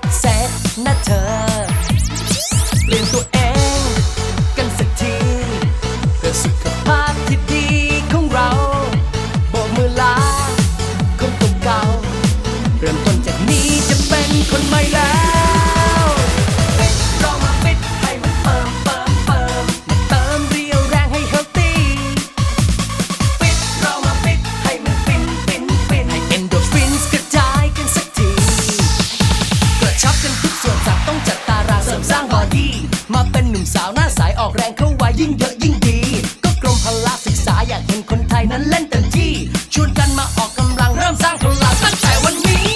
บเซตนะเธอ สาวหน้าสายออกแรงเข้าไวยิ่งเยอะยิ่งดี ก็กรมพละศึกษาอยากเห็นคนไทยนั้นเล่นเต็มที่ ชวนกันมาออกกำลังเริ่มสร้างพลังตั้งแต่วันนี้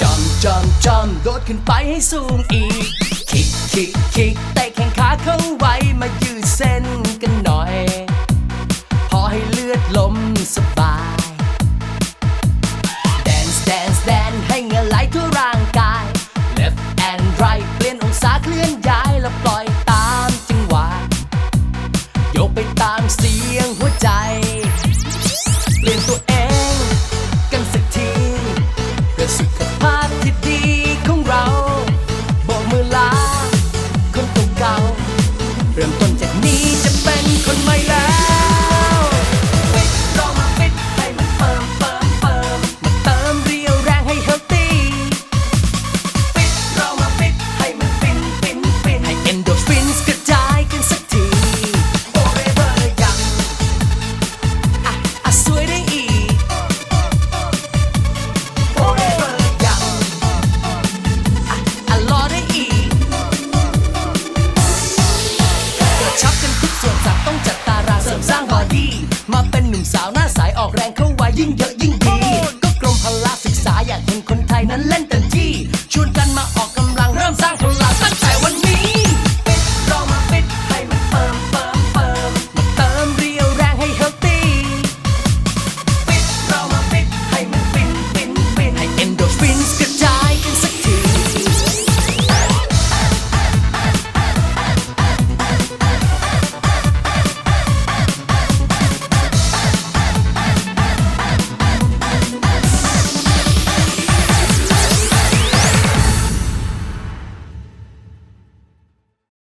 จอมจอมจอมโดดขึ้นไปให้สูงอีก คิกคิกคิกแต่แข่งขาเข้าไวมายืน เส้นกันหน่อย พอให้เลือดลมสบาย แดนส์แดนส์แดนให้เงาไหลทั่วร่างกาย left and right เปลี่ยนองศาเคลื่อนย้ายแล้วปล่อยตามจังหวะยกไปตามเสียงหัวใจ เปลี่ยนตัวเอง ส่วน